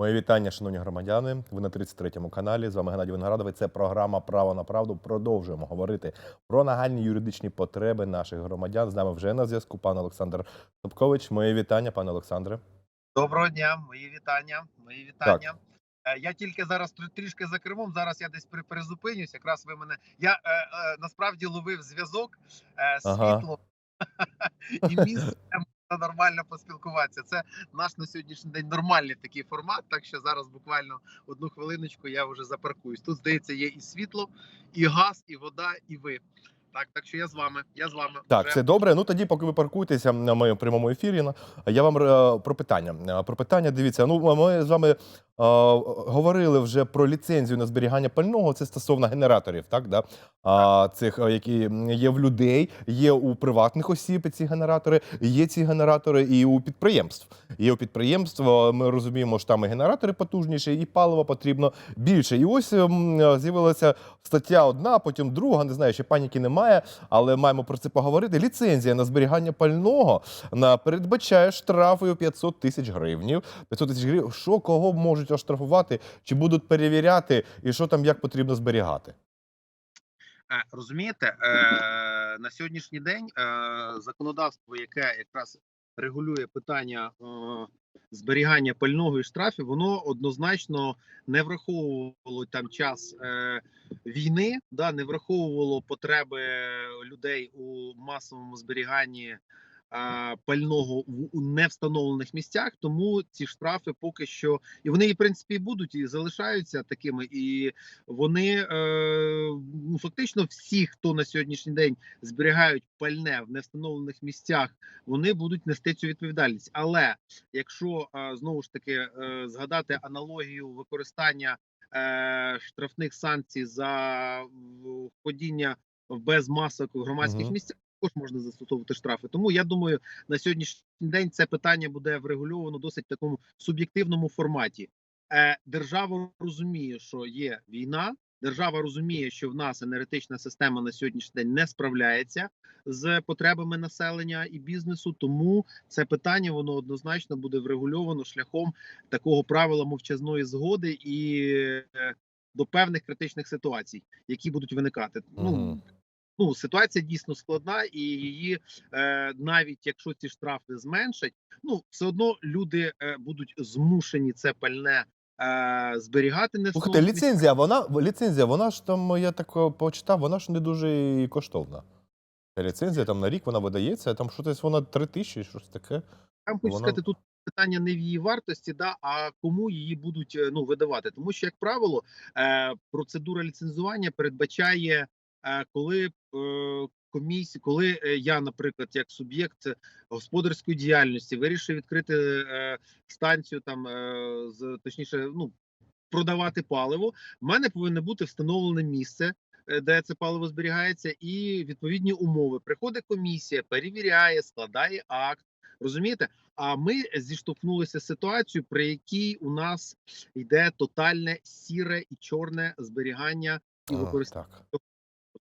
Мої вітання, шановні громадяни. Ви на 33-му каналі. З вами Геннадій Виноградовий. Це програма Право на правду. Продовжуємо говорити про нагальні юридичні потреби наших громадян. З нами вже на зв'язку пан Олександр Собкович. Мої вітання, пане Олександре. Доброго дня, мої вітання. Мої вітання. Е, Я тільки зараз трішки за кермом. Зараз я десь при- перезупинюсь. Якраз ви мене. Я е, е, насправді ловив зв'язок, е, Ага. світло і місце нормально поспілкуватися. Це наш на сьогоднішній день нормальний такий формат. Так що зараз буквально одну хвилиночку я вже запаркуюсь. Тут здається, є і світло, і газ, і вода, і ви. Так, так що я з вами. Я з вами. Так, Вже. це добре. Ну тоді, поки ви паркуєтеся на моєму прямому ефірі, я вам е, про питання. Е, Про питання, дивіться. Ну, ми з вами е, говорили вже про ліцензію на зберігання пального. Це стосовно генераторів, так да? А, цих, е, які є в людей, є у приватних осіб ці генератори, є ці генератори і у підприємств. Є у підприємств. е, Ми розуміємо, що там і генератори потужніші, і паливо потрібно більше. І ось ем, з'явилася стаття одна, потім друга. Не знаю, ще паніки немає, але маємо про це поговорити. Ліцензія на зберігання пального на передбачає штрафи у 500 тисяч гривнів. 500 тисяч гривень. Що кого можуть оштрафувати? Чи будуть перевіряти, і що там як потрібно зберігати? Е, Розумієте, е, на сьогоднішній день е, законодавство, яке якраз регулює питання е, зберігання пального і штрафів, воно однозначно не враховувало там час е, війни, да, не враховувало потреби людей у масовому зберіганні. Пального в невстановлених місцях, тому ці штрафи поки що і вони, і, в принципі, і будуть і залишаються такими, і вони е, ну, фактично всі, хто на сьогоднішній день зберігають пальне в невстановлених місцях, вони будуть нести цю відповідальність. Але якщо е, знову ж таки е, згадати аналогію використання е, штрафних санкцій за ходіння без масок у громадських Мгм. місцях. Також можна застосовувати штрафи. Тому я думаю, на сьогоднішній день це питання буде врегульовано досить такому суб'єктивному форматі. Е, держава розуміє, що є війна. Держава розуміє, що в нас енергетична система на сьогоднішній день не справляється з потребами населення і бізнесу. Тому це питання воно однозначно буде врегульовано шляхом такого правила мовчазної згоди і е, до певних критичних ситуацій, які будуть виникати. Ну. Ну ситуація дійсно складна, і її е, навіть якщо ці штрафи зменшать, ну все одно люди е, будуть змушені це пальне е, зберігати не Слухайте, ліцензія, вона ліцензія, вона ж там, я так е, почитав, вона ж не дуже коштовна. Ліцензія там на рік вона видається, там щось вона 3 тисячі, щось таке. Там хочу Вона- сказати, тут питання не в її вартості, да, а кому її будуть е, ну видавати. Тому що, як правило, процедура ліцензування передбачає, коли е, комісія, коли е, я, наприклад, як суб'єкт господарської діяльності вирішив відкрити е, станцію, там е, з точніше, ну продавати паливо. В мене повинно бути встановлене місце. е, Де це паливо зберігається, і відповідні умови. Приходить комісія, перевіряє, складає акт. Розумієте? А ми зіштовхнулися з ситуацією, при якій у нас йде тотальне сіре і чорне зберігання і використання.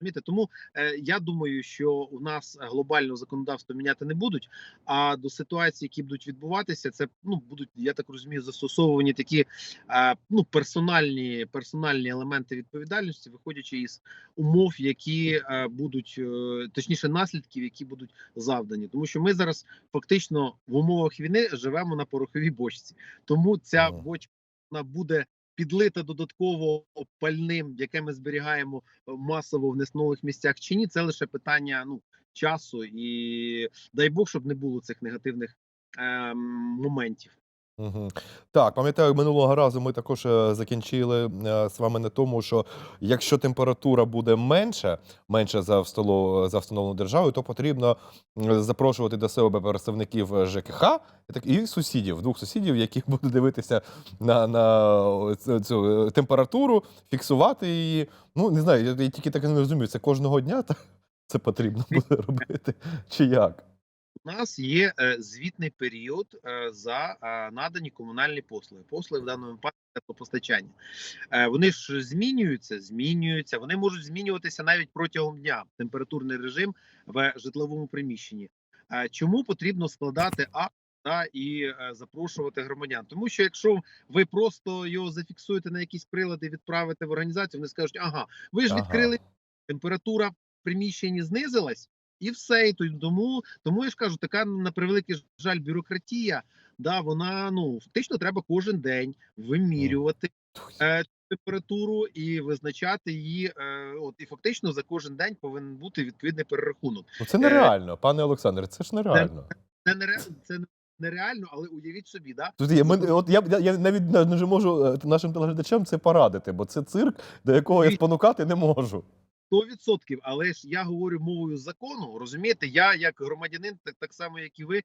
Розумієте? Тому е, я думаю, що у нас глобального законодавства міняти не будуть. А до ситуацій, які будуть відбуватися, це ну будуть, я так розумію, застосовані такі е, ну персональні персональні елементи відповідальності, виходячи із умов, які е, будуть е, точніше наслідків, які будуть завдані. Тому що ми зараз фактично в умовах війни живемо на пороховій бочці. Тому ця бочка вона буде підлита додатково пальним, яке ми зберігаємо е, масово в неснових місцях чи ні, це лише питання ну часу, і дай Бог, щоб не було цих негативних ем, моментів. Угу. Так, пам'ятаю, минулого разу ми також е, закінчили е, з вами на тому, що якщо температура буде менша, менша за, встановлену державою, то потрібно запрошувати до себе представників е, ЖКХ і, сусідів, двох сусідів, які будуть дивитися на, на цю, температуру, фіксувати її. Ну, не знаю, я, я тільки так і не розумію, це кожного дня це потрібно буде робити, чи як? У нас є е, звітний період е, за е, надані комунальні послуги. Послуги в даному випадку теплопостачання. Вони ж змінюються, змінюються. Вони можуть змінюватися навіть протягом дня. Температурний режим в житловому приміщенні. Чому потрібно складати акт та і запрошувати громадян. Тому що якщо ви просто його зафіксуєте на якісь прилади, відправите в організацію, вони скажуть, ага, ви ж Ага. відкрили температура в приміщенні знизилась, і все. І то- тому, тому я ж кажу, така на превеликий жаль, бюрократія. Да, вона ну фактично треба кожен день вимірювати е, температуру і визначати її. Е, от і фактично за кожен день повинен бути відповідний перерахунок. Ну, це нереально, пане Олександре, це ж нереально. Це нереально, це нереально, але уявіть собі, да Тут я, мен- от я, я, я навіть не не можу е, нашим телеглядачам це порадити, бо це цирк, до якого я спонукати не можу. 100%, але ж я говорю мовою закону. Розумієте, я як громадянин, так, так само як і ви,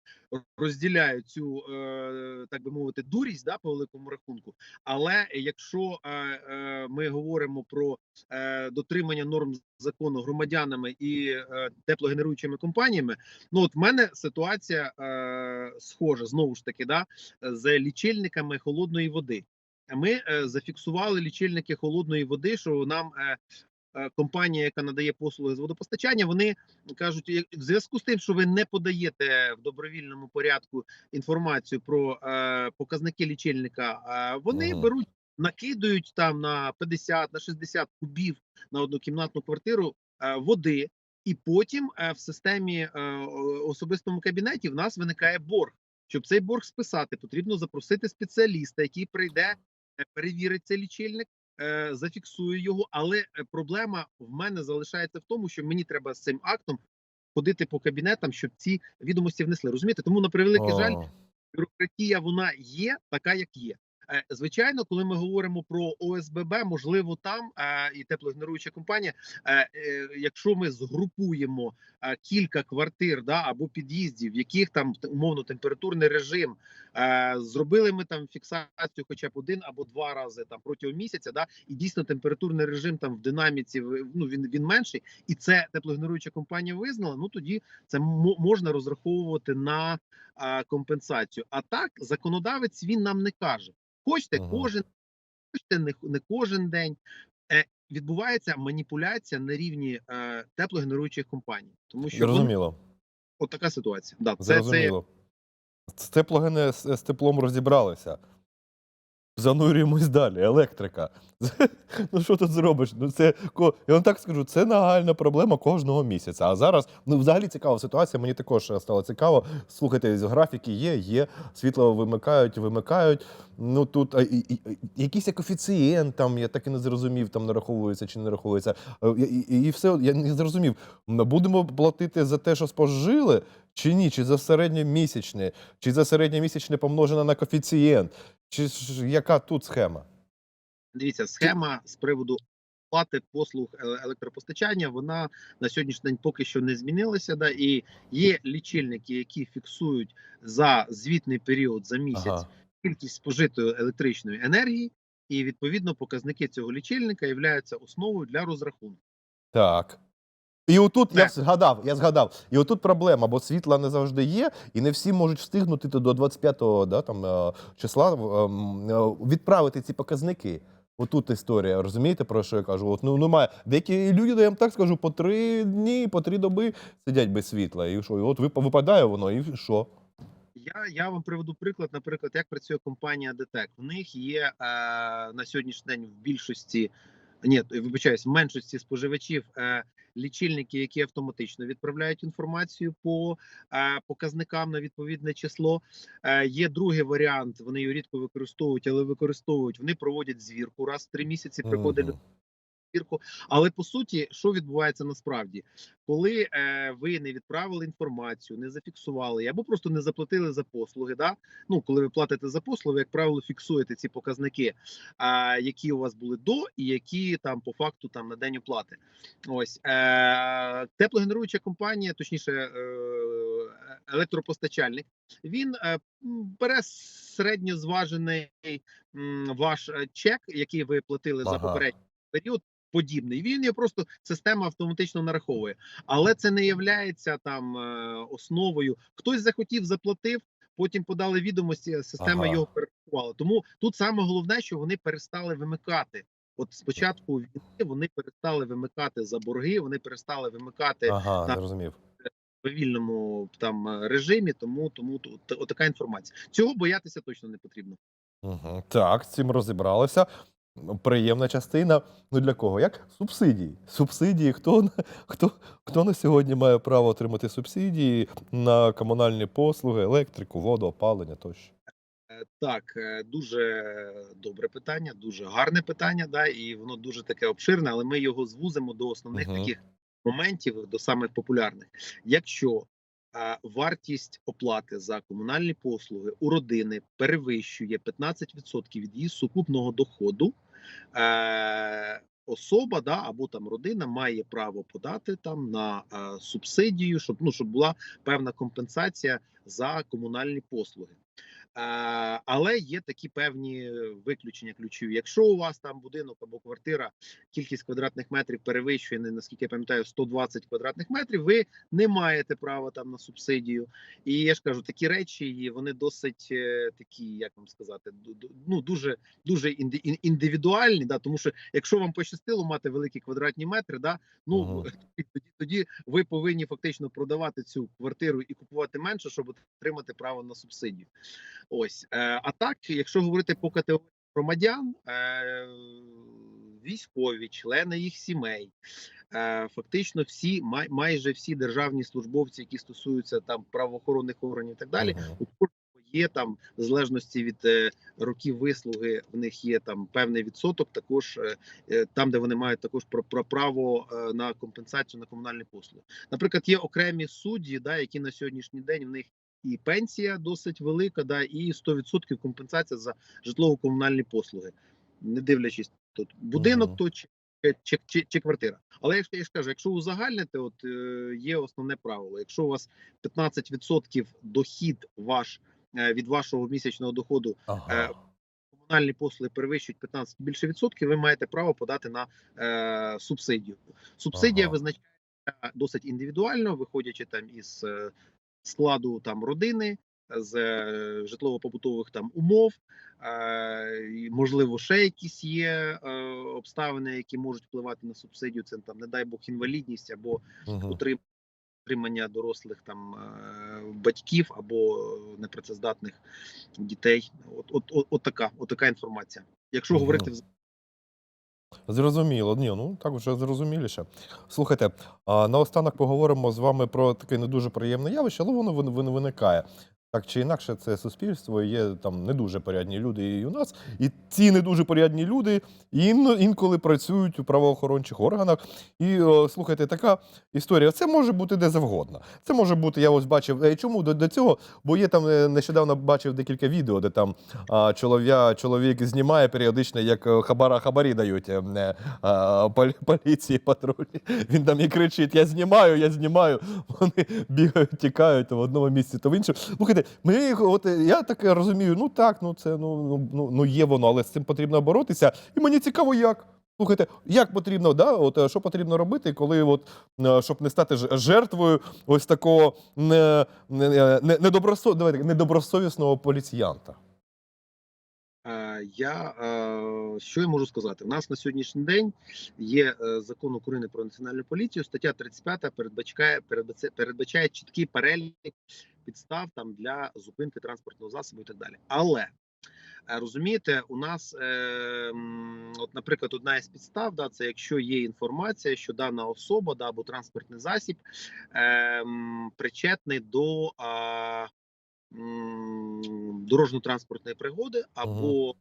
розділяю цю е, так би мовити дурість да, по великому рахунку. Але якщо е, е, ми говоримо про е, дотримання норм закону громадянами і е, теплогенеруючими компаніями, ну от в мене ситуація е, схожа знову ж таки, да, з лічильниками холодної води. Ми е, зафіксували лічильники холодної води, що нам е, компанія, яка надає послуги з водопостачання, вони кажуть, в зв'язку з тим, що ви не подаєте в добровільному порядку інформацію про е, показники лічильника, е, вони Мгм. беруть, накидують там на 50, на 60 кубів на однокімнатну квартиру е, води, і потім е, в системі е, особистому кабінеті в нас виникає борг. Щоб цей борг списати, потрібно запросити спеціаліста, який прийде, е, перевірить цей лічильник е, зафіксую його, але е, проблема в мене залишається в тому, що мені треба з цим актом ходити по кабінетам, щоб ці відомості внесли. Розумієте? Тому на превеликий жаль, бюрократія вона є така, як є. Е, Звичайно, коли ми говоримо про ОСББ, можливо, там е, і теплогенеруюча компанія, е, е, якщо ми згрупуємо е, кілька квартир да, або під'їздів, в яких там умовно температурний режим, е, зробили ми там фіксацію, хоча б один або два рази там протягом місяця, да, і дійсно температурний режим там в динаміці ну він він менший, і це теплогенеруюча компанія визнала. Ну тоді це мо- можна розраховувати на а, компенсацію. А так законодавець він нам не каже. Хочете Мгм. кожен, хочете не, не кожен день. Е, відбувається маніпуляція на рівні е, теплогенеруючих компаній, тому що вони- Зрозуміло. от така ситуація. Да, це, це Зрозуміло. З теплогене з, теплом розібралися. Занурюємось далі. Електрика. Ну що тут зробиш? Ну це я вам так скажу, це нагальна проблема кожного місяця. А зараз ну взагалі цікава ситуація. Мені також стало цікаво. Слухайте, графіки є, є світло вимикають, вимикають. Ну тут а, і, і, якийсь коефіцієнт там, я так і не зрозумів, там нараховується чи не нараховується. І, і, і все, я не зрозумів. Будемо платити за те, що спожили, чи ні? Чи за середньомісячне, чи за середньомісячне помножене на коефіцієнт? Чи ж яка тут схема? Дивіться, схема з приводу плати послуг е- електропостачання. Вона на сьогоднішній день поки що не змінилася. Да, і є лічильники, які фіксують за звітний період за місяць Ага. кількість спожитої електричної енергії, і відповідно показники цього лічильника являються основою для розрахунку. Так. І отут я згадав, я згадав. І отут проблема, бо світла не завжди є, і не всі можуть встигнути до 25-го да, там, е, числа ем, е, відправити ці показники. Отут історія, розумієте, про що я кажу? От, ну, немає. Деякі люди, я вам так скажу, по три дні, по три доби сидять без світла. І що? І от вип- випадає воно, і що? Я, я вам приведу приклад, наприклад, як працює компанія ДТЕК. У них є е, на сьогоднішній день в більшості, ні, вибачаюсь, в меншості споживачів е, лічильники, які автоматично відправляють інформацію по е, показникам на відповідне число. Е, є другий варіант, вони його рідко використовують, але використовують. Вони проводять звірку раз в три місяці. Приходить. Перевірку. Але по суті, що відбувається насправді, коли е, ви не відправили інформацію, не зафіксували або просто не заплатили за послуги. Да? Ну, коли ви платите за послуги, як правило, фіксуєте ці показники, е, які у вас були до, і які там по факту там на день оплати. Ось е, теплогенеруюча компанія, точніше, е, електропостачальник, він е, бере середньозважений м, ваш е, чек, який ви платили за попередній період. Подібний він його просто система автоматично нараховує, але це не являється там е, основою. Хтось захотів, заплатив, потім подали відомості, система Ага. його перерахувала. Тому тут саме головне, що вони перестали вимикати. От спочатку війни вони перестали вимикати за борги, вони перестали вимикати Ага, так. зрозумів. повільному там е, режимі, тому тому от, от така інформація. Цього боятися точно не потрібно. Угу. Так, з цим розібралися. Приємна частина. Ну для кого? Як? Субсидії. Субсидії. Хто, на- хто, хто на сьогодні має право отримати субсидії на комунальні послуги, електрику, воду, опалення тощо? Е, Так, е, дуже добре питання, дуже гарне питання, да, і воно дуже таке обширне, але ми його звузимо до основних Мгм. таких моментів, до самих популярних. Якщо е, вартість оплати за комунальні послуги у родини перевищує 15% від її сукупного доходу, е, особа да, або там родина має право подати там на е, субсидію, щоб ну щоб була певна компенсація за комунальні послуги. Е, але є такі певні виключення ключові. Якщо у вас там будинок або квартира, кількість квадратних метрів перевищує, не, наскільки я пам'ятаю, 120 квадратних метрів, ви не маєте права там на субсидію. І я ж кажу, такі речі вони досить е, такі, як вам сказати, ну дуже дуже індивідуальні. Да, тому що якщо вам пощастило мати великі квадратні метри, да, ну Мгм. тоді, тоді ви повинні фактично продавати цю квартиру і купувати менше, щоб отримати право на субсидію. Ось е, а так, якщо говорити по категорії громадян, е, військові, члени їх сімей, е, фактично всі, май, майже всі державні службовці, які стосуються там правоохоронних органів, і так далі, у кожного є там в залежності від е, років вислуги, в них є там певний відсоток. Також там, де вони мають також про, про право е, на компенсацію на комунальні послуги. Наприклад, є окремі судді, да, які на сьогоднішній день в них і пенсія досить велика, да, і 100% компенсація за житлово-комунальні послуги, не дивлячись тут будинок, Мгм. то чи, чи, чи, чи квартира. Але я ж, я ж кажу, якщо узагальните, от е, є основне правило. Якщо у вас 15% дохід ваш е, від вашого місячного доходу Ага. комунальні послуги перевищують 15 більше відсотків, ви маєте право подати на е, субсидію. Субсидія Ага. визначається досить індивідуально, виходячи там із е, складу там родини, з е, житлово-побутових там умов, е, можливо, ще якісь є е, обставини, які можуть впливати на субсидію. Це там, не дай Бог, інвалідність або Мгм. утримання дорослих там е, батьків або непрацездатних дітей. От, от, от, от така, от така інформація. Якщо Мгм. говорити Зрозуміло. Ні, ну так вже зрозуміліше. Слухайте, а наостанок поговоримо з вами про таке не дуже приємне явище, але воно вин- вин- виникає. Так чи інакше, це суспільство, є там не дуже порядні люди і у нас. І ці не дуже порядні люди ін, інколи працюють у правоохорончих органах. І о, слухайте, така історія. Це може бути де завгодно. Це може бути, я ось бачив. е, Чому до, до цього? Бо є там е, нещодавно бачив декілька відео, де там а, чолов'я, чоловік знімає періодично, як е, хабара хабарі дають а, полі- поліції патрульні. Він там і кричить: Я знімаю, я знімаю. Вони бігають, тікають в одному місці, то в іншому. Слухайте, ми от е, я таке розумію, ну так, ну це ну, ну, ну, ну є воно, але з цим потрібно боротися. І мені цікаво, як. Слухайте, як потрібно, да, от, е, що потрібно робити, коли, от, е, щоб не стати жертвою ось такого не, не, не, недобросо- давайте, недобросовісного поліціянта? Я що я можу сказати? У нас на сьогоднішній день є закон України про національну поліцію. Стаття 35 передбачає передбачає, передбачає чіткий перелік підстав там для зупинки транспортного засобу і так далі. Але е, розумієте, у нас, е, от, наприклад, одна із підстав, да, це якщо є інформація, що дана особа да, або транспортний засіб е, причетний до. М, дорожньо-транспортної пригоди або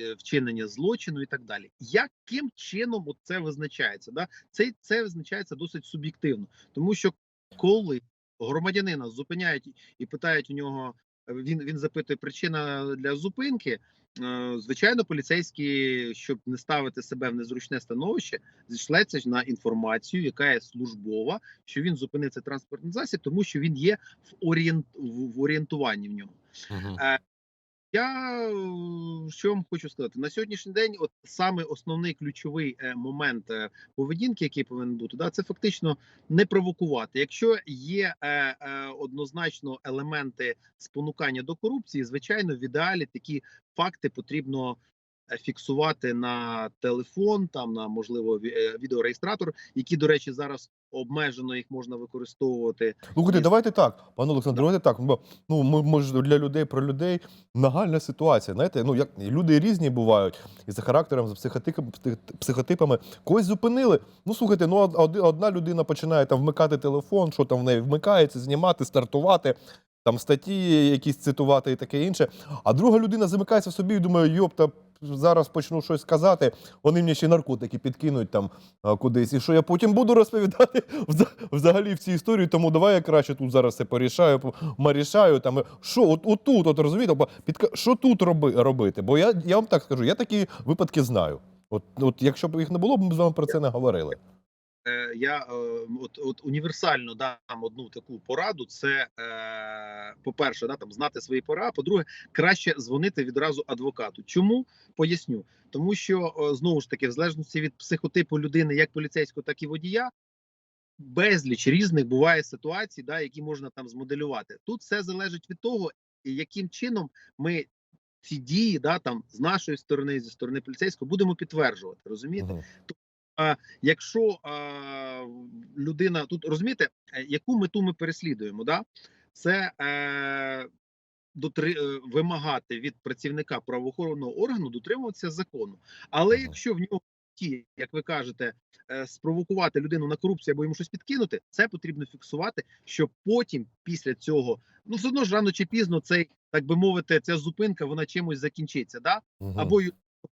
е, вчинення злочину і так далі. Яким чином це визначається? Да? Це, це визначається досить суб'єктивно, тому що коли громадянина зупиняють і питають у нього, е, він, він запитує причина для зупинки. е, Звичайно, поліцейські, щоб не ставити себе в незручне становище, зійшлеться на інформацію, яка є службова, що він зупинив цей транспортний засіб, тому що він є в орієнт в орієнтуванні в нього. Я е, що вам хочу сказати на сьогоднішній день, от саме основний ключовий е, момент е, поведінки, який повинен бути, да, це фактично не провокувати. Якщо є е, е, однозначно елементи спонукання до корупції, звичайно, в ідеалі такі факти потрібно е, фіксувати на телефон, там на можливо е, відеореєстратор, які, до речі, зараз обмежено їх можна використовувати. Слухайте, давайте так, пане Олександр, давайте так. Бо ну ми, ж для людей про людей нагальна ситуація. Знаєте, ну як люди різні бувають і за характером, за психотипами, психотипами. Когось зупинили. Ну слухайте, ну од- од- одна людина починає там вмикати телефон, що там в неї вмикається, знімати, стартувати. Там статті якісь цитувати і таке інше. А друга людина замикається в собі і думає, йопта, зараз почну щось сказати, вони мені ще наркотики підкинуть там кудись. І що я потім буду розповідати вза- взагалі в цій історії, тому давай я краще тут зараз все порішаю, по- марішаю. Там, що от, отут, от розумієте, підка... що тут роби, робити? Бо я, я вам так скажу, я такі випадки знаю. От, от якщо б їх не було, б ми з вами про це не говорили. Е, Я е, от, от універсально дам одну таку пораду: це е, по-перше, да, там знати свої пора. По-друге, краще дзвонити відразу адвокату. Чому поясню? Тому що знову ж таки, в залежності від психотипу людини, як поліцейського, так і водія. Безліч різних буває ситуацій, да, які можна там змоделювати. Тут все залежить від того, яким чином ми ці дії, да, там з нашої сторони, зі сторони поліцейського, будемо підтверджувати. Розумієте? Мгм. Якщо людина тут розумієте, е, яку мету ми переслідуємо, да? це е, дотри, е, вимагати від працівника правоохоронного органу дотримуватися закону. Але якщо в нього ті, як ви кажете, е, спровокувати людину на корупцію або йому щось підкинути, це потрібно фіксувати, щоб потім, після цього, ну все одно ж рано чи пізно, цей так би мовити, ця зупинка вона чимось закінчиться. Да? Або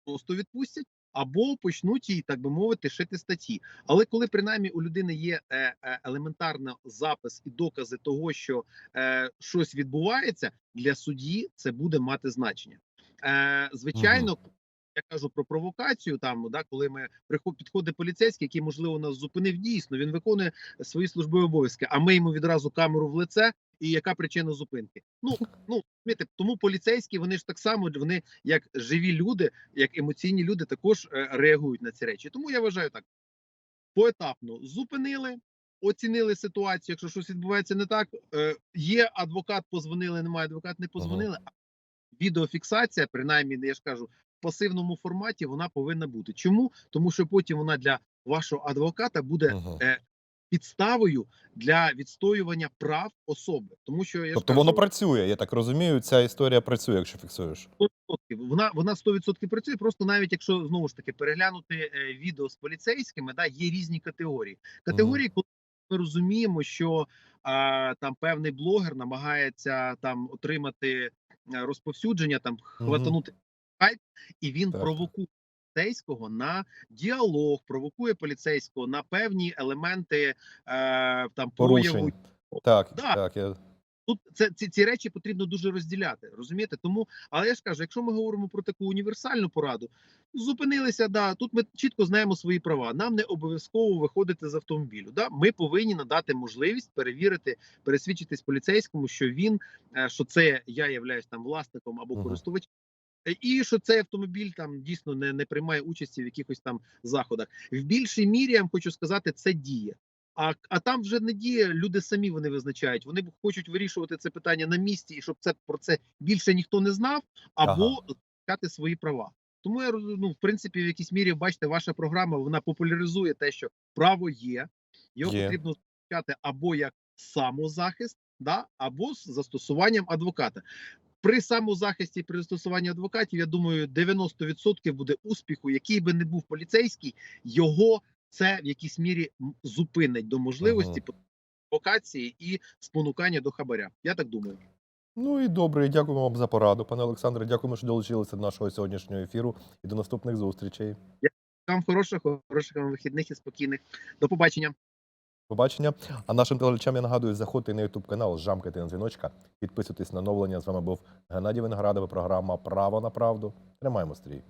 просто відпустять, або почнуть їй, так би мовити, шити статті. Але коли принаймні у людини є е, е, елементарний запис і докази того, що е, щось відбувається, для судді це буде мати значення. Звичайно. Я кажу про провокацію, там да, коли ми приход- підходить поліцейський, який можливо нас зупинив дійсно. Він виконує свої службові обов'язки, а ми йому відразу камеру в лице. І яка причина зупинки? Ну ну розумієте, тому поліцейські вони ж так само вони як живі люди, як емоційні люди, також е, реагують на ці речі. Тому я вважаю так: поетапно зупинили, оцінили ситуацію. Якщо щось відбувається не так, е, є адвокат, позвонили, немає адвокат, не позвонили. А відеофіксація, принаймні, я ж кажу, пасивному форматі вона повинна бути. Чому? Тому що потім вона для вашого адвоката буде Мгм. підставою для відстоювання прав особи, тому що я Тобто кажу, воно працює, я так розумію, ця історія працює, якщо фіксуєш. 100%. Вона вона 100% працює. Просто навіть якщо знову ж таки переглянути е, відео з поліцейськими, да є різні категорії. Категорії, коли ми розуміємо, що а, там певний блогер намагається там отримати е, розповсюдження, там хватанути хайп, і він Так. провокує поліцейського на діалог, провокує поліцейського на певні елементи е, там прояву Так, Да. так. Я... Тут це ці, ці речі потрібно дуже розділяти, розумієте? Тому, але я ж кажу, якщо ми говоримо про таку універсальну пораду, зупинилися, да, тут ми чітко знаємо свої права. Нам не обов'язково виходити з автомобілю. Да, ми повинні надати можливість перевірити, пересвідчитись поліцейському, що він е, що це я являюсь там власником або користувачем. Е, І що цей автомобіль там дійсно не, не приймає участі в якихось там заходах. В більшій мірі я вам хочу сказати, це діє. А, а там вже не діє, люди самі вони визначають. Вони хочуть вирішувати це питання на місці, і щоб це про це більше ніхто не знав, або захищати свої права. Тому я ну, в принципі, в якійсь мірі, бачите, ваша програма вона популяризує те, що право є, його Є. потрібно захищати або як самозахист, да, або з застосуванням адвоката. При самозахисті, при застосуванні адвокатів, я думаю, 90% буде успіху, який би не був поліцейський, його це в якійсь мірі зупинить до можливості провокації і спонукання до хабаря. Я так думаю. Ну і добре, дякуємо вам за пораду, пане Олександре. Дякуємо, що долучилися до нашого сьогоднішнього ефіру і до наступних зустрічей. Вам хороших, хороших вам вихідних і спокійних. До побачення. Побачення. А нашим телеглядачам я нагадую, заходьте на YouTube канал, жамкайте на дзвіночка, підписуйтесь на оновлення. З вами був Геннадій Виноградов, програма Право на правду. Тримаємо стрій.